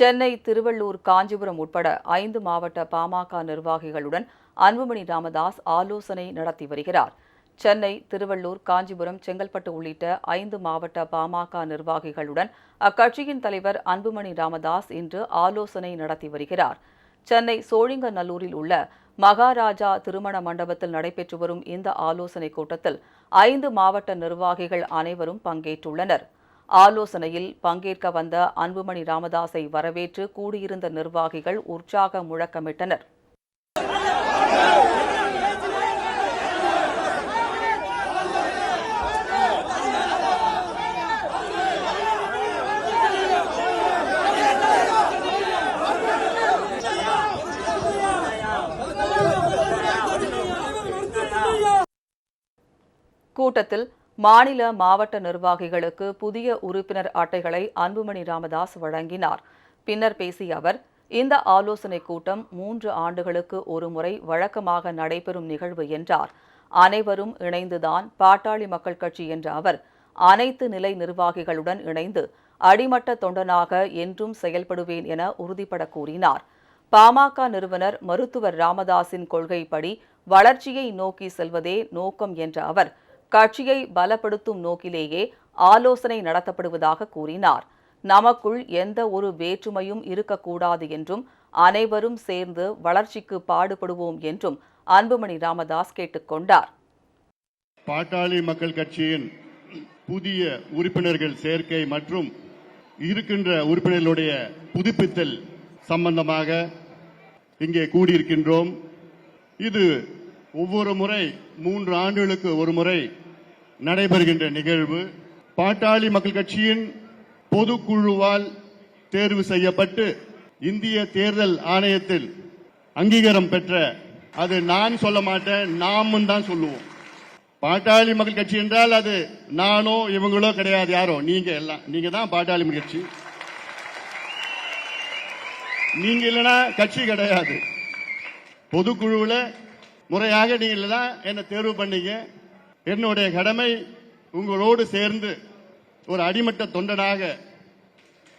சென்னை திருவள்ளூர் காஞ்சிபுரம் உட்பட ஐந்து மாவட்ட பாமக நிர்வாகிகளுடன் அன்புமணி ராமதாஸ் ஆலோசனை நடத்தி வருகிறார். சென்னை திருவள்ளூர் காஞ்சிபுரம் செங்கல்பட்டு உள்ளிட்ட ஐந்து மாவட்ட பாமக நிர்வாகிகளுடன் அக்கட்சியின் தலைவர் அன்புமணி ராமதாஸ் இன்று ஆலோசனை நடத்தி வருகிறார். சென்னை சோழிங்கநல்லூரில் உள்ள மகாராஜா திருமண மண்டபத்தில் நடைபெற்று வரும் இந்த ஆலோசனைக் கூட்டத்தில் ஐந்து மாவட்ட நிர்வாகிகள் அனைவரும் பங்கேற்றுள்ளனர். ஆலோசனையில் பங்கேற்க வந்த அன்புமணி ராமதாஸை வரவேற்று கூடியிருந்த நிர்வாகிகள் உற்சாக முழக்கமிட்டனர். கூட்டத்தில் மாநில மாவட்ட நிர்வாகிகளுக்கு புதிய உறுப்பினர் அட்டைகளை அன்புமணி ராமதாஸ் வழங்கினார். பின்னர் பேசிய அவர் இந்த ஆலோசனைக் கூட்டம் மூன்று ஆண்டுகளுக்கு ஒருமுறை வழக்கமாக நடைபெறும் நிகழ்வு என்றார். அனைவரும் இணைந்துதான் பாட்டாளி மக்கள் கட்சி என்ற அவர் அனைத்து நிலை நிர்வாகிகளுடன் இணைந்து அடிமட்ட தொண்டனாக என்றும் செயல்படுவேன் என உறுதிபட கூறினார். பாமக நிறுவனர் மருத்துவர் ராமதாஸின் கொள்கைப்படி வளர்ச்சியை நோக்கி செல்வதே நோக்கம் என்ற அவர் கட்சியை பலப்படுத்தும் நோக்கிலேயே ஆலோசனை நடத்தப்படுவதாக கூறினார். நமக்குள் எந்த ஒரு வேற்றுமையும் இருக்கக்கூடாது என்றும் அனைவரும் சேர்ந்து வளர்ச்சிக்கு பாடுபடுவோம் என்றும் அன்புமணி ராமதாஸ் கேட்டுக்கொண்டார் பாட்டாளி மக்கள் கட்சியின் புதிய உறுப்பினர்கள் சேர்க்கை மற்றும் இருக்கின்ற உறுப்பினர்களுடைய புதுப்பித்தல் சம்பந்தமாக இங்கே கூடியிருக்கின்றோம். இது ஒவ்வொரு முறை மூன்று ஆண்டுகளுக்கு ஒரு முறை நடைபெறுகின்ற நிகழ்வு பாட்டாளி மக்கள் கட்சியின் பொதுக்குழுவால் தேர்வு செய்யப்பட்டு இந்திய தேர்தல் ஆணையத்தில் அங்கீகாரம் பெற்ற அது நான் சொல்ல மாட்டேன் நாமும் தான் சொல்லுவோம். பாட்டாளி மக்கள் கட்சி என்றால் அது நானோ இவங்களோ கிடையாது யாரோ. நீங்க எல்லாம் நீங்க தான் பாட்டாளி மக்கள் கட்சி. நீங்க இல்லைன்னா கட்சி கிடையாது. பொதுக்குழுவில் முறையாக நீங்கள் தான் என்னை தேர்வு பண்ணீங்க? என்னுடைய கடமை உங்களோடு சேர்ந்து ஒரு அடிமட்ட தொண்டனாக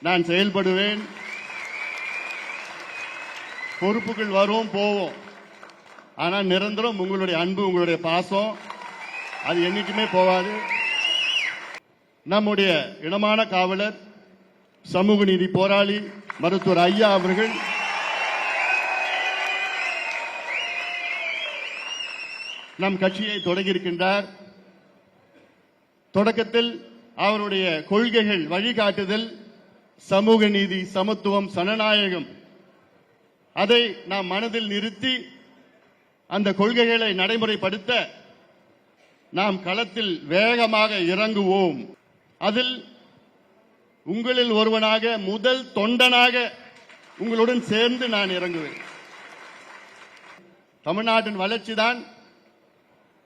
நான் செயல்படுவேன். பொறுப்புகள் வரும் போவோம். ஆனால் நிரந்தரம் உங்களுடைய அன்பு உங்களுடைய பாசம் அது என்னைக்குமே போகாது. நம்முடைய இனமான காவலர் சமூக நீதி போராளி மருத்துவர் ஐயா அவர்கள் நம் கட்சியை தொடங்கியிருக்கின்றார். தொடக்கத்தில் அவருடைய கொள்கைகள் வழிகாட்டுதல் சமூக நீதி சமத்துவம் சனநாயகம் அதை நாம் மனதில் நிறுத்தி அந்த கொள்கைகளை நடைமுறைப்படுத்த நாம் களத்தில் வேகமாக இறங்குவோம். அதில் உங்களில் ஒருவனாக முதல் தொண்டனாக உங்களுடன் சேர்ந்து நான் இறங்குவேன். தமிழ்நாட்டின் வளர்ச்சிதான்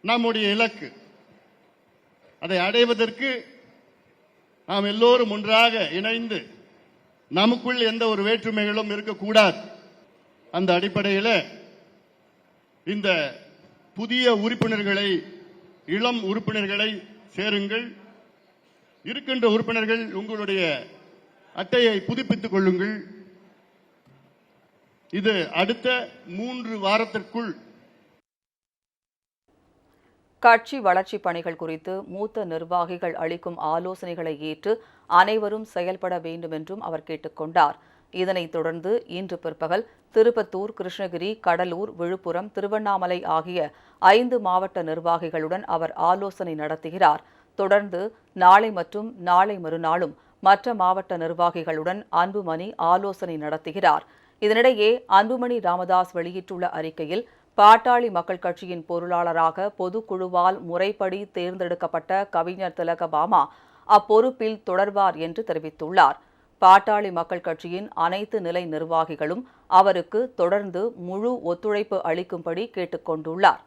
நம்முடைய இலக்கு. அதை அடைவதற்கு நாம் எல்லோரும் ஒன்றாக இணைந்து நமக்குள் எந்த ஒரு வேற்றுமைகளும் இருக்கக்கூடாது. அந்த அடிப்படையில் இந்த புதிய உறுப்பினர்களை இளம் உறுப்பினர்களை சேருங்கள். இருக்கின்ற உறுப்பினர்கள் உங்களுடைய அட்டையை புதுப்பித்துக் கொள்ளுங்கள். இது அடுத்த மூன்று வாரத்திற்குள் கட்சி வளர்ச்சி பணிகள் குறித்து மூத்த நிர்வாகிகள் அளிக்கும் ஆலோசனைகளை ஏற்று அனைவரும் செயல்பட வேண்டும் என்றும் அவர் கேட்டுக்கொண்டார் இதனைத் தொடர்ந்து இன்று பிற்பகல் திருப்பத்தூர் கிருஷ்ணகிரி கடலூர் விழுப்புரம் திருவண்ணாமலை ஆகிய ஐந்து மாவட்ட நிர்வாகிகளுடன் அவர் ஆலோசனை நடத்துகிறார். தொடர்ந்து நாளை மற்றும் நாளை மறுநாளும் மற்ற மாவட்ட நிர்வாகிகளுடன் அன்புமணி ஆலோசனை நடத்துகிறார். இதனிடையே அன்புமணி ராமதாஸ் வெளியிட்டுள்ள அறிக்கையில் பாட்டாளி மக்கள் கட்சியின் பொருளாளராக பொதுக்குழுவால் முறைப்படி தேர்ந்தெடுக்கப்பட்ட கவிஞர் திலகபாமா அப்பொறுப்பில் தொடர்வார் என்று தெரிவித்துள்ளார். பாட்டாளி மக்கள் கட்சியின் அனைத்து நிலை நிர்வாகிகளும் அவருக்கு தொடர்ந்து முழு ஒத்துழைப்பு அளிக்கும்படி கேட்டுக்கொண்டுள்ளார்.